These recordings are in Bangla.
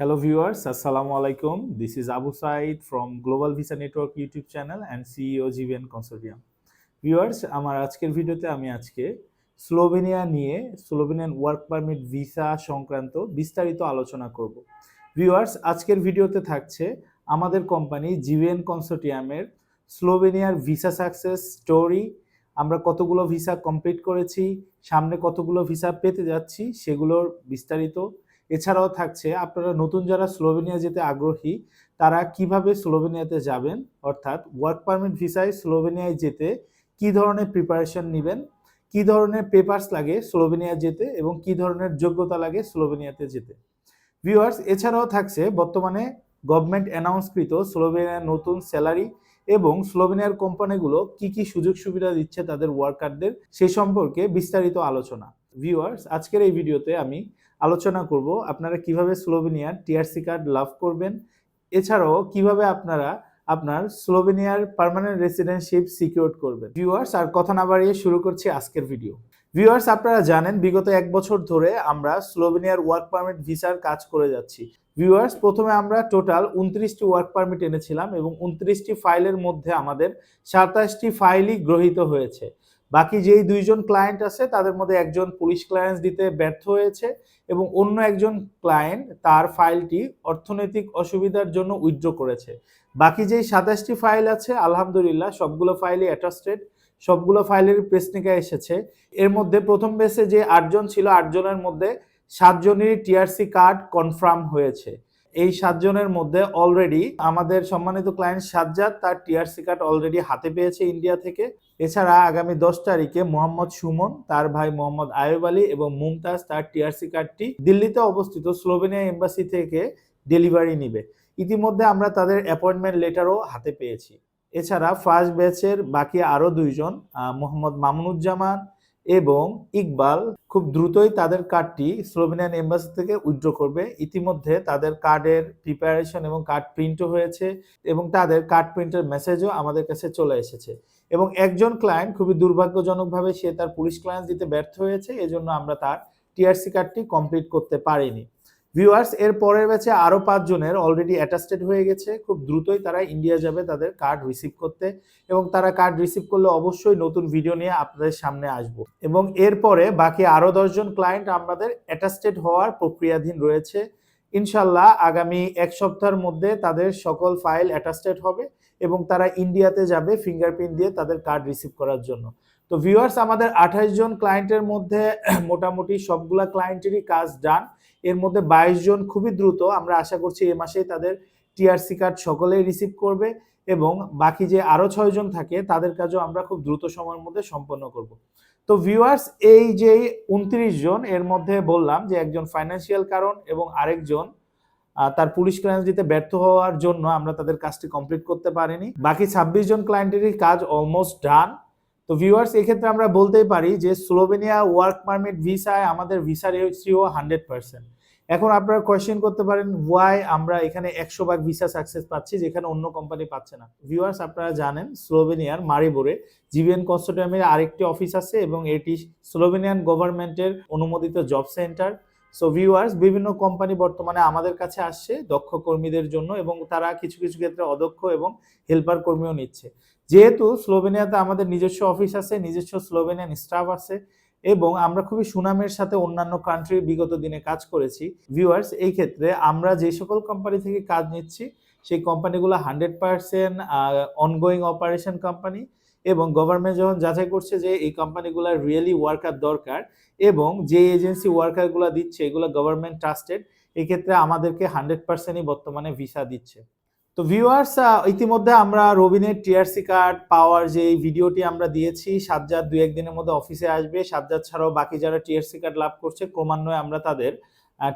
Hello viewers, Assalamu alaikum. This is Abu Said from Global Visa Network YouTube channel and CEO GVN Consortium. Viewers আমার আজকের ভিডিওতে আমি আজকে স্লোভেনিয়া নিয়ে স্লোভেনিয়ান ওয়ার্ক পারমিট ভিসা সংক্রান্ত বিস্তারিত আলোচনা করব ভিউয়ার্স আজকের ভিডিওতে থাকছে আমাদের কোম্পানি জিভিএন কনসোর্টিয়ামের স্লোভেনিয়ার ভিসা সাকসেস স্টোরি আমরা কতগুলো ভিসা কমপ্লিট করেছি সামনে কতগুলো ভিসা পেতে যাচ্ছি সেগুলোর বিস্তারিত এছাড়াও থাকছে আপনারা নতুন যারা স্লোভেনিয়া যেতে আগ্রহী, তারা কীভাবে স্লোভেনিয়াতে যাবেন? অর্থাৎ ওয়ার্ক পারমিট ভিসায় স্লোভেনিয়ায় যেতে কি ধরনের প্রিপারেশন নেবেন? কি ধরনের পেপারস লাগে স্লোভেনিয়া যেতে এবং কি ধরনের যোগ্যতা লাগে স্লোভেনিয়াতে যেতে? ভিউয়ার্স এছাড়াও থাকছে বর্তমানে গভর্নমেন্ট অ্যানাউন্সকৃত স্লোভেনিয়ার নতুন স্যালারি এবং স্লোভেনিয়ার কোম্পানিগুলো কি কি সুযোগ সুবিধা দিচ্ছে তাদের ওয়ার্কারদের সে সম্পর্কে বিস্তারিত আলোচনা। ভিউয়ার্স আজকের এই ভিডিওতে আমি আলোচনা করব আপনারা কীভাবে স্লোভেনিয়ার টিআরসি কার্ড লাভ করবেন। এছাড়াও কীভাবে আপনারা আপনার স্লোভেনিয়ার পার্মানেন্ট রেসিডেন্টশিপ সিকিউর করবেন। ভিউয়ার্স, আর কথা না বাড়িয়ে শুরু করছি আজকের ভিডিও। ভিউয়ার্স, আপনারা জানেন বিগত এক বছর ধরে আমরা স্লোভেনিয়ার ওয়ার্ক পারমিট ভিসার কাজ করে যাচ্ছি। ভিউয়ার্স, প্রথমে আমরা টোটাল উনত্রিশটি ওয়ার্ক পারমিট এনেছিলাম এবং উনত্রিশটি ফাইলের মধ্যে আমাদের সাতাশটি ফাইলই গ্রহীত হয়েছে। বাকি যেই দুইজন ক্লায়েন্ট আছে, তাদের মধ্যে একজন পুলিশ ক্লায়েন্স দিতে ব্যর্থ হয়েছে এবং অন্য একজন ক্লায়েন্ট তার ফাইলটি অর্থনৈতিক অসুবিধার জন্য উইথড্র করেছে। বাকি যেই সাতাশটি ফাইল আছে, আলহামদুলিল্লাহ, সবগুলো ফাইলই অ্যাটাস্টেড সবগুলো ফাইলের প্রেসনিকা এসেছে। এর মধ্যে প্রথম বেসে যে আটজন ছিল, আটজনের মধ্যে সাতজনেরই টিআরসি কার্ড কনফার্ম হয়েছে। এই সাতজনের মধ্যে অলরেডি আমাদের সম্মানিত ক্লায়েন্ট সাজ্জাদ, তার টিআরসি কার্ড অলরেডি হাতে পেয়েছে ইন্ডিয়া থেকে। এছাড়া আগামী দশ তারিখে মোহাম্মদ সুমন, তার ভাই মোহাম্মদ আয়ুব আলী এবং মুমতাজ, তার টিআরসি কার্ডটি দিল্লিতে অবস্থিত, স্লোভেনিয়া এম্বাসি থেকে ডেলিভারি নিবে। ইতিমধ্যে আমরা তাদের অ্যাপয়েন্টমেন্ট লেটারও হাতে পেয়েছি। এছাড়া ফার্স্ট ব্যাচের বাকি আরও দুইজন মোহাম্মদ মামুনুজ্জামান এবং ইকবাল খুব দ্রুতই তাদের কার্ডটি স্লোভেনিয়ান এম্বাসি থেকে উইথড্র করবে। ইতিমধ্যে তাদের কার্ডের প্রিপারেশন এবং কার্ড প্রিন্টও হয়েছে এবং তাদের কার্ড প্রিন্টের মেসেজও আমাদের কাছে চলে এসেছে। এবং একজন ক্লায়েন্ট খুবই দুর্ভাগ্যজনকভাবে সে তার পুলিশ ক্লায়েন্ট দিতে ব্যর্থ হয়েছে, এজন্য আমরা তার টিআরসি কার্ডটি কমপ্লিট করতে পারিনি। ভিউয়ার্স এর পরের ব্যাচে আরও পাঁচজনের অলরেডি অ্যাটাস্টেড হয়ে গেছে। খুব দ্রুতই তারা ইন্ডিয়া যাবে তাদের কার্ড রিসিভ করতে এবং তারা কার্ড রিসিভ করলে অবশ্যই নতুন ভিডিও নিয়ে আপনাদের সামনে আসব। এবং এরপরে বাকি আরও দশজন ক্লায়েন্ট আমাদের অ্যাটাস্টেড হওয়ার প্রক্রিয়াধীন রয়েছে। ইনশাল্লাহ আগামী এক সপ্তাহের মধ্যে তাদের সকল ফাইল অ্যাটাস্টেড হবে এবং তারা ইন্ডিয়াতে যাবে ফিঙ্গারপ্রিন্ট দিয়ে তাদের কার্ড রিসিভ করার জন্য। তো ভিউয়ার্স আমাদের আঠাশ জন ক্লায়েন্টের মধ্যে মোটামুটি সবগুলা ক্লায়েন্টেরই কাজ ডান এর মধ্যে বাইশ জন খুবই দ্রুত, আমরা আশা করছি এ মাসেই তাদের টিআরসি কার্ড সকলেই রিসিভ করবে এবং বাকি যে আরও ছয় জন থাকে, তাদের কাজও আমরা খুব দ্রুত সময়ের মধ্যে সম্পন্ন করব। তো ভিউয়ার্স এই যে উনত্রিশ জন, এর মধ্যে বললাম যে একজন ফাইন্যান্সিয়াল কারণ এবং আরেকজন তার পুলিশ ক্লায়েন্ট দিতে ব্যর্থ হওয়ার জন্য আমরা তাদের কাজটি কমপ্লিট করতে পারিনি। বাকি ছাব্বিশ জন ক্লায়েন্টেরই কাজ অলমোস্ট ডান তো ভিউয়ার্স এক্ষেত্রে আমরা বলতেই পারি যে স্লোভেনিয়া ওয়ার্ক পারমিট ভিসায় আমাদের ভিসা রেজিস্ট্রিও হান্ড্রেড পার্সেন্ট এখন আপনারা কোয়েশ্চেন করতে পারেন ওয়াই আমরা এখানে একশো ভাগ ভিসা সাকসেস পাচ্ছি, যেখানে অন্য কোম্পানি পাচ্ছে না? ভিউয়ার্স আপনারা জানেন স্লোভেনিয়ার মারিবোরে জিভিএন কনসোর্টিয়ামের আরেকটি অফিস আছে এবং এটি স্লোভেনিয়ান গভর্নমেন্টের অনুমোদিত জব সেন্টার সো ভিউয়ার্স বিভিন্ন কোম্পানি বর্তমানে আমাদের কাছে আসছে, দক্ষ কর্মীদের জন্য এবং তারা কিছু কিছু ক্ষেত্রে অদক্ষ এবং হেল্পার কর্মীও নিচ্ছে। যেহেতু স্লোভেনিয়াতে আমাদের নিজস্ব অফিস আছে, নিজস্ব স্লোভেনিয়ান স্টাফ আছে এবং আমরা খুবই সুনামের সাথে অন্যান্য কান্ট্রি বিগত দিনে কাজ করেছি। ভিউয়ার্স এই ক্ষেত্রে আমরা যে সকল কোম্পানি থেকে কাজ নিচ্ছি, সেই কোম্পানিগুলো hundred percent ongoing operation company এবং গভর্নমেন্ট যখন যাচাই করছে যে এই কোম্পানিগুলোর রিয়েলি ওয়ার্কার দরকার এবং যে এজেন্সি ওয়ার্কারগুলো দিচ্ছে, এগুলো গভর্নমেন্ট ট্রাস্টেড এক্ষেত্রে আমাদেরকে হান্ড্রেড পার্সেন্টই বর্তমানে ভিসা দিচ্ছে। তো ভিউয়ার্স ইতিমধ্যে আমরা রবিনের টিআরসি কার্ড পাওয়ার যে ভিডিওটি আমরা দিয়েছি, সাজ্জাদ দু একদিনের মধ্যে অফিসে আসবে। সাজ্জাদ ছাড়াও বাকি যারা টিআরসি কার্ড লাভ করছে, ক্রমান্বয়ে আমরা তাদের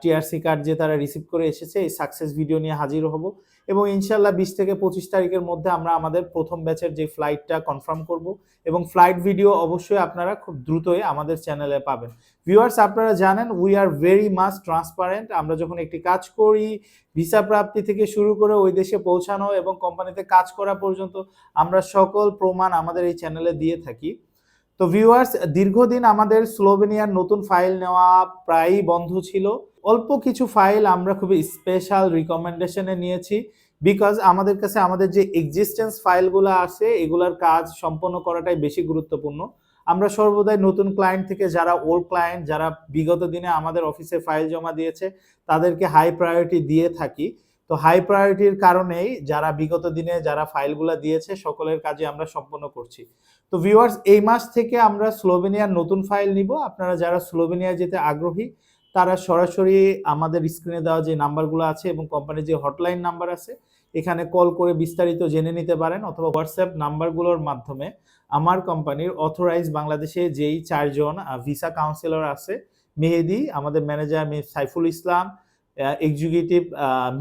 টিআরসি কার্ড যে তারা রিসিভ করে এসেছে, এই সাকসেস ভিডিও নিয়ে হাজির হব। এবং ইনশাল্লাহ বিশ থেকে পঁচিশ তারিখের মধ্যে আমরা আমাদের প্রথম ব্যাচের যে ফ্লাইটটা কনফার্ম করব এবং ফ্লাইট ভিডিও অবশ্যই আপনারা খুব দ্রুতই আমাদের চ্যানেলে পাবেন। ভিউয়ার্স আপনারা জানেন we are very much transparent আমরা যখন একটি কাজ করি ভিসা প্রাপ্তি থেকে শুরু করে ওই দেশে পৌঁছানো এবং কোম্পানিতে কাজ করা পর্যন্ত আমরা সকল প্রমাণ আমাদের এই চ্যানেলে দিয়ে থাকি। তো ভিউয়ার্স দীর্ঘদিন আমাদের স্লোভেনিয়ার নতুন ফাইল নেওয়া প্রায়ই বন্ধ ছিল। অল্প কিছু ফাইল আমরা খুবই স্পেশাল রিকমেন্ডেশনে নিয়েছি বিকজ আমাদের কাছে আমাদের যে এক্সিস্টেন্স ফাইলগুলো আছে, এগুলার কাজ সম্পন্ন করাটাই বেশি গুরুত্বপূর্ণ। আমরা সর্বদাই নতুন ক্লায়েন্ট থেকে যারা ওল্ড ক্লায়েন্ট যারা বিগত দিনে আমাদের অফিসে ফাইল জমা দিয়েছে, তাদেরকে হাই প্রায়োরিটি দিয়ে থাকি। তো হাই প্রায়োরিটির কারণেই যারা বিগত দিনে যারা ফাইলগুলো দিয়েছে, সকলের কাজে আমরা সম্পন্ন করছি। তো ভিউয়ার্স এই মাস থেকে আমরা স্লোভেনিয়ার নতুন ফাইল নিব। আপনারা যারা স্লোভেনিয়া যেতে আগ্রহী তারা সরাসরি আমাদের স্ক্রিনে দেওয়া যে নাম্বারগুলো আছে এবং কোম্পানির যে হটলাইন নাম্বার আছে, এখানে কল করে বিস্তারিত জেনে নিতে পারেন অথবা হোয়াটসঅ্যাপ নাম্বারগুলোর মাধ্যমে আমার কোম্পানির অথরাইজ বাংলাদেশে যেই চারজন ভিসা কাউন্সিলর আছে, মেহেদি, আমাদের ম্যানেজার সাইফুল ইসলাম এক্সিকিউটিভ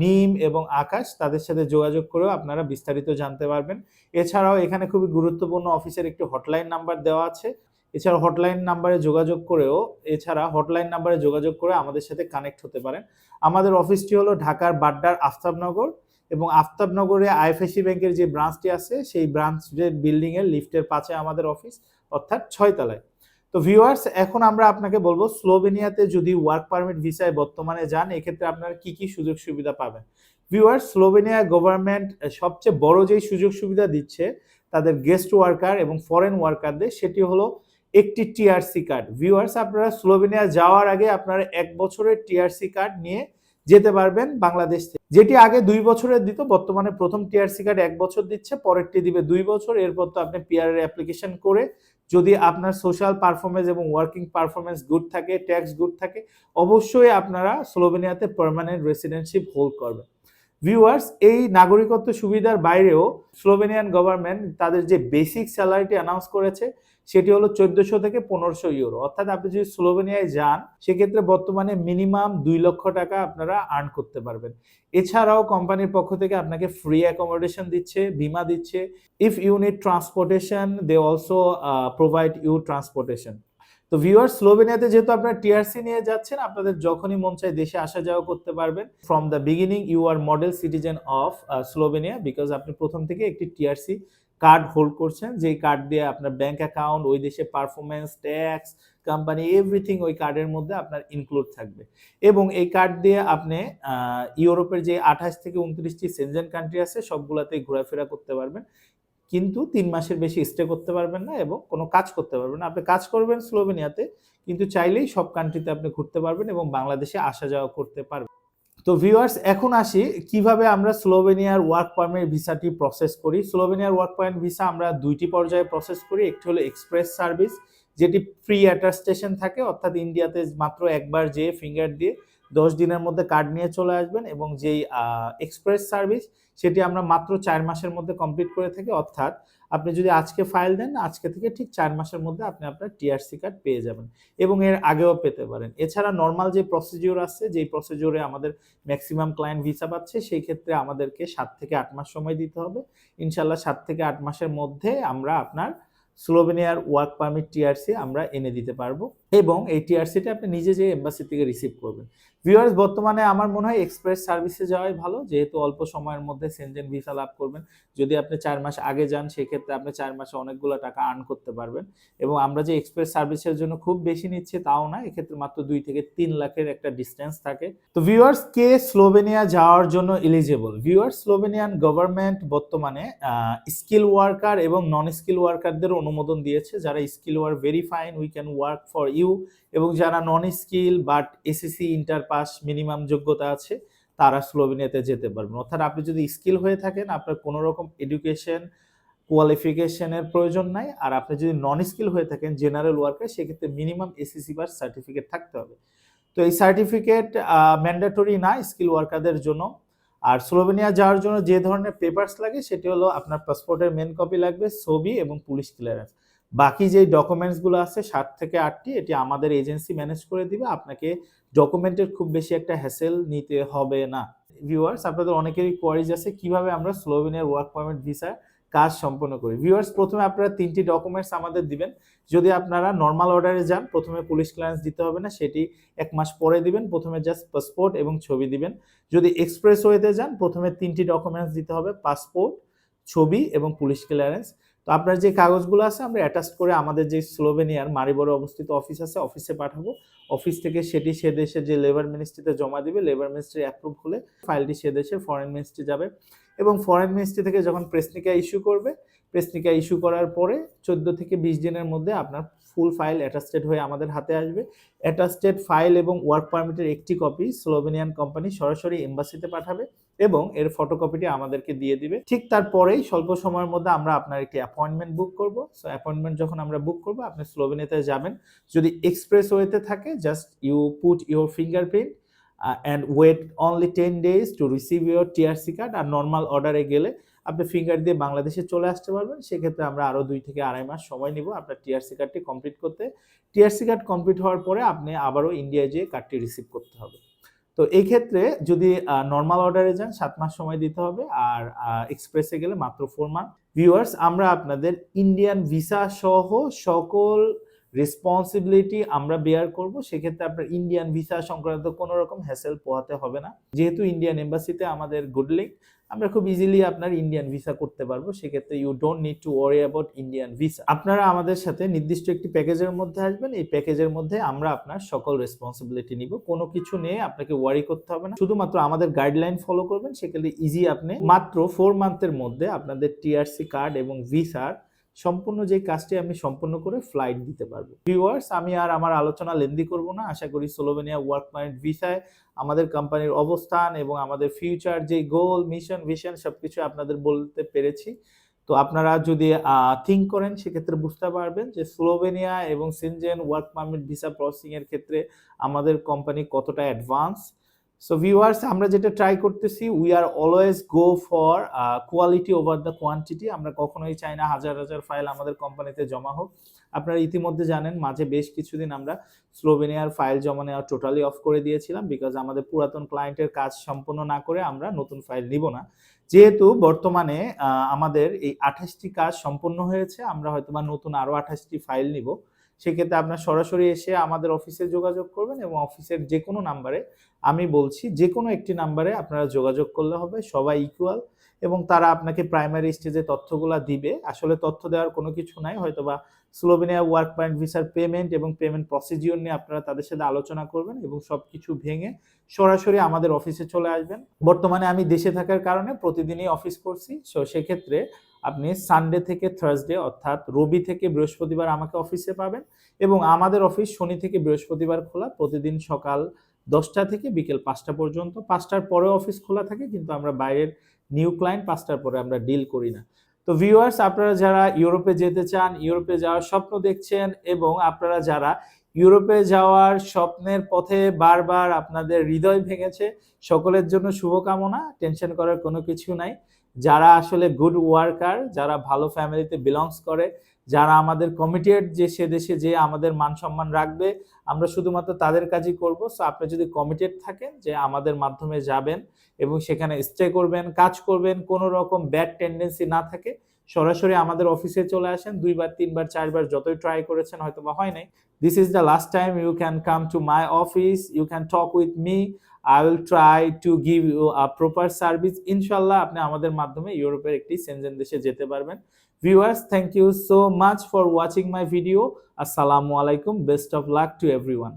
মিম এবং আকাশ, তাদের সাথে যোগাযোগ করেও আপনারা বিস্তারিত জানতে পারবেন। এছাড়াও এখানে খুবই গুরুত্বপূর্ণ অফিসের একটি হটলাইন নাম্বার দেওয়া আছে। এছাড়া হটলাইন নাম্বারে যোগাযোগ করেও, এছাড়া হটলাইন নাম্বারে যোগাযোগ করে আমাদের সাথে কানেক্ট হতে পারেন। আমাদের অফিসটি হলো ঢাকার বাড্ডার আফতাবনগর এবং আফতাবনগরে আইএফএসি ব্যাংকের যে ব্রাঞ্চটি আছে, সেই ব্রাঞ্চের বিল্ডিং এর লিফটের পাশে আমাদের অফিস অর্থাৎ ছয়তলায়। তো ভিউয়ার্স এখন আমরা আপনাকে বলব, স্লোভেনিয়াতে যদি ওয়ার্ক পারমিট ভিসায় বর্তমানে যান, এক্ষেত্রে আপনারা কি কি সুযোগ সুবিধা পাবেন? ভিউয়ার্স স্লোভেনিয়া গভর্নমেন্ট সবচেয়ে বড় যেই সুযোগ সুবিধা দিচ্ছে, তাদের গেস্ট ওয়ার্কার এবং ফরেন ওয়ার্কারদের সেটি হলো একটি টিআরসি কার্ড ভিউয়ার্স আপনারা স্লোভেনিয়া যাওয়ার আগে আপনারা এক বছরের টিআরসি কার্ড নিয়ে যেতে পারবেন বাংলাদেশ থেকে। যেটি আগে দুই বছরের দিত, বর্তমানে প্রথম টিআরসি কার্ড এক বছর দিচ্ছে, পরেরটি দিবে দুই বছর। এরপর তো আপনি পিআর এর অ্যাপ্লিকেশন করে যদি আপনার সোশ্যাল পারফরমেন্স এবং ওয়ার্কিং পারফরমেন্স গুড থাকে ট্যাক্স গুড থাকে, অবশ্যই আপনারা স্লোভেনিয়াতে পার্মানেন্ট রেসিডেন্টশিপ হোল্ড করবেন। ভিউয়ার্স এই নাগরিকত্ব সুবিধার বাইরেও স্লোভেনিয়ান গভর্নমেন্ট তাদের যে বেসিক স্যালারিটি অ্যানাউন্স করেছে, সেটি হলো চোদ্দশো থেকে পনেরোশো ইউরো অর্থাৎ আপনি যদি স্লোভেনিয়ায় যান, সেক্ষেত্রে বর্তমানে মিনিমাম দুই লক্ষ টাকা আপনারা আর্ন করতে পারবেন। এছাড়াও কোম্পানির পক্ষ থেকে আপনাকে ফ্রি অ্যাকোমোডেশন দিচ্ছে, বিমা দিচ্ছে। If unit transportation they also provide you transportation তো ভিউয়ার স্লোভেনিয়াতে যেহেতু আপনারা টিআরসি নিয়ে যাচ্ছেন, আপনাদের যখনই মন চায় দেশে আসা যাওয়া করতে পারবেন। From the beginning you are model citizen of Slovenia because আপনি প্রথম থেকে একটি টিআরসি কার্ড হোল্ড করছেন। যেই কার্ড দিয়ে আপনার ব্যাংক অ্যাকাউন্ট ওই দেশে পারফরমেন্স ট্যাক্স কোম্পানি এভরিথিং ওই কার্ডের মধ্যে আপনার ইনক্লুড থাকবে। এবং এই কার্ড দিয়ে আপনি ইউরোপের যে আঠাশ থেকে উনত্রিশটি সেনজেন কান্ট্রি আছে, সবগুলাতেই ঘোরাফেরা করতে পারবেন। কিন্তু তিন মাসের বেশি স্টে করতে পারবেন না এবং কোনো কাজ করতে পারবেন না। আপনি কাজ করবেন স্লোভেনিয়াতে, কিন্তু চাইলেই সব কান্ট্রিতে আপনি ঘুরতে পারবেন এবং বাংলাদেশে আসা যাওয়া করতে পারবেন। তো ভিউয়ার্স এখন আসি কীভাবে আমরা স্লোভেনিয়ার ওয়ার্ক পারমিট ভিসাটি প্রসেস করি। স্লোভেনিয়ার ওয়ার্ক পারমিট ভিসা আমরা দুইটি পর্যায়ে প্রসেস করি। একটি হলো এক্সপ্রেস সার্ভিস যেটি ফ্রি অ্যাটাস্টেশন থাকে, অর্থাৎ ইন্ডিয়াতে মাত্র একবার যেয়ে ফিঙ্গার দিয়ে দশ দিনের মধ্যে কার্ড নিয়ে চলে আসবেন এবং যেই এক্সপ্রেস সার্ভিস সেটি আমরা মাত্র চার মাসের মধ্যে কমপ্লিট করে থাকি। অর্থাৎ আপনি যদি আজকে ফাইল দেন, আজকে থেকে ঠিক চার মাসের মধ্যে আপনি আপনার টিআরসি কার্ড পেয়ে যাবেন এবং এর আগেও পেতে পারেন। এছাড়া নর্মাল যে প্রসিডিওর আছে, যেই প্রসিডিওরে আমাদের ম্যাক্সিমাম ক্লায়েন্ট ভিসা পাচ্ছে, সেই ক্ষেত্রে আমাদেরকে সাত থেকে আট মাস সময় দিতে হবে। ইনশাল্লাহ সাত থেকে আট মাসের মধ্যে আমরা আপনার স্লোভেনিয়ার ওয়ার্ক পারমিট টিআরসি আমরা এনে দিতে পারব। এবং এই টিআরসিটা আপনি নিজে যে এম্বাসি থেকে রিসিভ করবেন। ভিউয়ার্স বর্তমানে আমার মনে হয় এক্সপ্রেস সার্ভিসে যাওয়াই ভালো। যেহেতু অল্প সময়ের মধ্যে সেনজেন ভিসা লাভ করবেন। যদি আপনি চার মাস আগে যান, সেক্ষেত্রে আপনি চার মাসে অনেকগুলো টাকা আর্ন করতে পারবেন। এবং আমরা যে এক্সপ্রেস সার্ভিসের জন্য খুব বেশি নিচ্ছি তাও না, এক্ষেত্রে মাত্র দুই থেকে তিন লাখের একটা ডিস্টেন্স থাকে। তো ভিউয়ার্স কে স্লোভেনিয়া যাওয়ার জন্য এলিজেবল ভিউয়ার্স স্লোভেনিয়ান গভর্নমেন্ট বর্তমানে স্কিল ওয়ার্কার এবং নন স্কিল ওয়ার্কারদের অনুমোদন দিয়েছে। যারা skill were very fine we can work for you এবং যারা non skill but SSC inter pass minimum যোগ্যতা আছে, তারা স্লোভেনিয়াতে যেতে পারবেন। অর্থাৎ আপনি যদি স্কিল হয়ে থাকেন, আপনার কোনো রকম এডুকেশন কোয়ালিফিকেশনের প্রয়োজন নাই। আর আপনি যদি নন স্কিল হয়ে থাকেন জেনারেল ওয়ার্কার সেক্ষেত্রে মিনিমাম এসএসসি পাস সার্টিফিকেট থাকতে হবে। তো এই সার্টিফিকেট ম্যান্ডেটরি না স্কিল ওয়ার্কারদের জন্য। আর স্লোভেনিয়া যাওয়ার জন্য যে ধরনের পেপারস লাগে, সেটি হলো আপনার পাসপোর্টের মেন কপি লাগবে, ছবি এবং পুলিশ ক্লিয়ারেন্স বাকি যে ডকুমেন্টসগুলো আছে, সাত থেকে আটটি, এটি আমাদের এজেন্সি ম্যানেজ করে দিবে। আপনাকে ডকুমেন্টের খুব বেশি একটা হ্যাসেল নিতে হবে না। ভিউয়ার্স আপনাদের অনেকেরই কোয়ারিজ আছে, কীভাবে আমরা স্লোভেনিয়ার ওয়ার্ক পারমিট ভিসার কাজ সম্পন্ন করি। ভিউয়ার্স প্রথমে আপনারা তিনটি ডকুমেন্টস আমাদের দিবেন। যদি আপনারা নর্মাল অর্ডারে যান, প্রথমে পুলিশ ক্লিয়ারেন্স দিতে হবে না, সেটি এক মাস পরে দিবেন। প্রথমে জাস্ট পাসপোর্ট এবং ছবি দিবেন। যদি এক্সপ্রেস ওয়েতে যান, প্রথমে তিনটি ডকুমেন্টস দিতে হবে পাসপোর্ট ছবি এবং পুলিশ ক্লিয়ারেন্স তো আপনার যে কাগজগুলো আছে, আমরা অ্যাটাচ করে আমাদের যে স্লোভেনিয়ার মারিবরে অবস্থিত অফিস আছে অফিসে পাঠাবো। অফিস থেকে সেটি সে দেশে যে লেবার মিনিস্ট্রিতে জমা দিবে লেবার মিনিস্ট্রি অ্যাপ্রুভ হলে ফাইলটি সে দেশে ফরেন মিনিস্ট্রি যাবে। এবং ফরেন মিনিস্ট্রি থেকে যখন প্রেসনিকা ইস্যু করবে প্রেসনিকা ইস্যু করার পরে চোদ্দ থেকে বিশ দিনের মধ্যে আপনার ফুল ফাইল অ্যাটাস্টেড হয়ে আমাদের হাতে আসবে। অ্যাটাস্টেড ফাইল এবং ওয়ার্ক পারমিটের একটি কপি স্লোভেনিয়ান কোম্পানি সরাসরি এম্বাসিতে পাঠাবে। এবং এর ফটোকপিটি আমাদেরকে দিয়ে দিবে। ঠিক তারপরেই স্বল্প সময়ের মধ্যে আমরা আপনার একটি অ্যাপয়েন্টমেন্ট বুক করব। সো অ্যাপয়েন্টমেন্ট যখন আমরা বুক করব, আপনি স্লোভেনিয়াতে যাবেন। যদি এক্সপ্রেস ওয়েতে থাকে just you put your fingerprint and wait only ten days to receive your TRC card R normal অর্ডারে গেলে আপনি ফিঙ্গার দিয়ে বাংলাদেশে চলে আসতে পারবেন। সেক্ষেত্রে আমরা আরও দুই থেকে আড়াই মাস সময় নিব আপনার টিআরসি কার্ডটি কমপ্লিট করতে। টিআরসি কার্ড কমপ্লিট হওয়ার পরে আপনি আবারও ইন্ডিয়ায় যেয়ে কার্ডটি রিসিভ করতে হবে। তো এই ক্ষেত্রে যদি নর্মাল অর্ডারে যান, সাত মাস সময় দিতে হবে। আর এক্সপ্রেসে গেলে মাত্র ফোর মান্থ ভিউয়ার্স আমরা আপনাদের ইন্ডিয়ান ভিসা সহ সকল রেসপন্সিবিলিটি আমরা বেয়ার করব। সেক্ষেত্রে আপনার ইন্ডিয়ান ভিসা সংক্রান্ত কোনো রকম হ্যাসেল পোহাতে হবে না। যেহেতু ইন্ডিয়ান এম্বাসিতে আমাদের গুড লিঙ্ক আমরা খুব ইজিলি আপনার ইন্ডিয়ান ভিসা করতে পারব। সেক্ষেত্রে you don't need to worry about Indian visa আপনারা আমাদের সাথে নির্দিষ্ট একটি প্যাকেজের মধ্যে আসবেন। এই প্যাকেজের মধ্যে আমরা আপনার সকল রেসপন্সিবিলিটি নিব। কোনো কিছু নিয়ে আপনাকে ওয়ারি করতে হবে না। শুধুমাত্র আমাদের গাইডলাইন ফলো করবেন। সেক্ষেত্রে ইজি আপনি মাত্র ফোর মান্থের মধ্যে আপনাদের টিআরসি কার্ড এবং ভিসার সম্পূর্ণ যে কাজটি আমি সম্পূর্ণ করে ফ্লাইট দিতে পারব। ভিউয়ার্স আমি আর আমার আলোচনা লেন্দি করব না। আশা করি সোলোভেনিয়া ওয়ার্ক পয়েন্ট ভিসায় আমাদের কোম্পানির অবস্থান এবং আমাদের ফিউচার যে গোল মিশন ভিশন সবকিছু আপনাদের বলতে পেরেছি। তো আপনারা যদি থিঙ্ক করেন, সেক্ষেত্রে বুঝতে পারবেন যে স্লোভেনিয়া এবং সিনজেন ওয়ার্ক পারমিট ভিসা প্রসেসিংয়ের ক্ষেত্রে আমাদের কোম্পানি কতটা অ্যাডভান্স সো ভিউয়ার্স আমরা যেটা ট্রাই করতেছি we are always go for quality over the quantity আমরা কখনোই চাই না হাজার হাজার ফাইল আমাদের কোম্পানিতে জমা হোক। আপনারা ইতিমধ্যে জানেন, মাঝে বেশ কিছুদিন আমরা স্লোভেনিয়ার ফাইল জমা নেওয়া টোটালি অফ করে দিয়েছিলাম বিকজ আমাদের পুরাতন ক্লায়েন্টের কাজ সম্পন্ন না করে আমরা নতুন ফাইল নিব না। যেহেতু বর্তমানে আমাদের এই আঠাশটি কাজ সম্পন্ন হয়েছে, আমরা হয়তো বা নতুন আরও আঠাশটি ফাইল নিব। সেক্ষেত্রে আপনার সরাসরি এসে আমাদের অফিসে যোগাযোগ করবেন এবং অফিসের যে কোনো নাম্বারে আমি বলছি যে কোনো একটি নাম্বারে আপনারা যোগাযোগ করলে হবে, সবাই ইকুয়াল এবং তারা আপনাকে প্রাইমারি স্টেজে তথ্যগুলো দিবে। আসলে তথ্য দেওয়ার কোনো কিছু নাই হয়তো বা স্লোভেনিয়া ওয়ার্ক পয়েন্ট ভিসার পেমেন্ট এবং পেমেন্ট প্রসিজিওর নিয়ে আপনারা তাদের সাথে আলোচনা করবেন এবং সব কিছু ভেঙে সরাসরি আমাদের অফিসে চলে আসবেন। বর্তমানে আমি দেশে থাকার কারণে প্রতিদিনই অফিস করছি সো সেক্ষেত্রে আপনি সানডে থেকে থার্সডে অর্থাৎ রবি থেকে বৃহস্পতিবার আমাকে অফিসে পাবেন এবং আমাদের অফিস শনি থেকে বৃহস্পতিবার খোলা। প্রতিদিন সকাল দশটা থেকে বিকেল পাঁচটা পর্যন্ত। পাঁচটার পরে অফিস খোলা থাকে, কিন্তু আমরা বাইরের নিউ ক্লায়েন্ট পাঁচটার পরে আমরা ডিল করি না। তো ভিউয়ার্স আপনারা যারা ইউরোপে যেতে চান ইউরোপে যাওয়ার স্বপ্ন দেখছেন এবং আপনারা যারা ইউরোপে যাওয়ার স্বপ্নের পথে বারবার আপনাদের হৃদয় ভেঙেছে, সকলের জন্য শুভকামনা। টেনশন করার কোনো কিছু নাই। যারা আসলে গুড ওয়ার্কার যারা ভালো ফ্যামিলিতে বিলংস করে, যারা আমাদের কমিটেড যে সে দেশে যে আমাদের মান সম্মান রাখবে, আমরা শুধুমাত্র তাদের কাজই করব। সো আপনি যদি কমিটেড থাকেন যে আমাদের মাধ্যমে যাবেন এবং সেখানে স্টে করবেন, কাজ করবেন, কোনো রকম ব্যাড টেন্ডেন্সি না থাকে, সরাসরি আমাদের অফিসে চলে আসেন, দুইবার, তিনবার, চারবার যতই ট্রাই করেছেন হয়তো বা হয় নাই। This is the last time you can come to my office you can talk with me I will try to give you a proper service ইনশাল্লাহ আপনি আমাদের মাধ্যমে ইউরোপের একটি সেনজেন দেশে যেতে পারবেন। Viewers thank you so much for watching my video আসসালামু আলাইকুম best of luck to everyone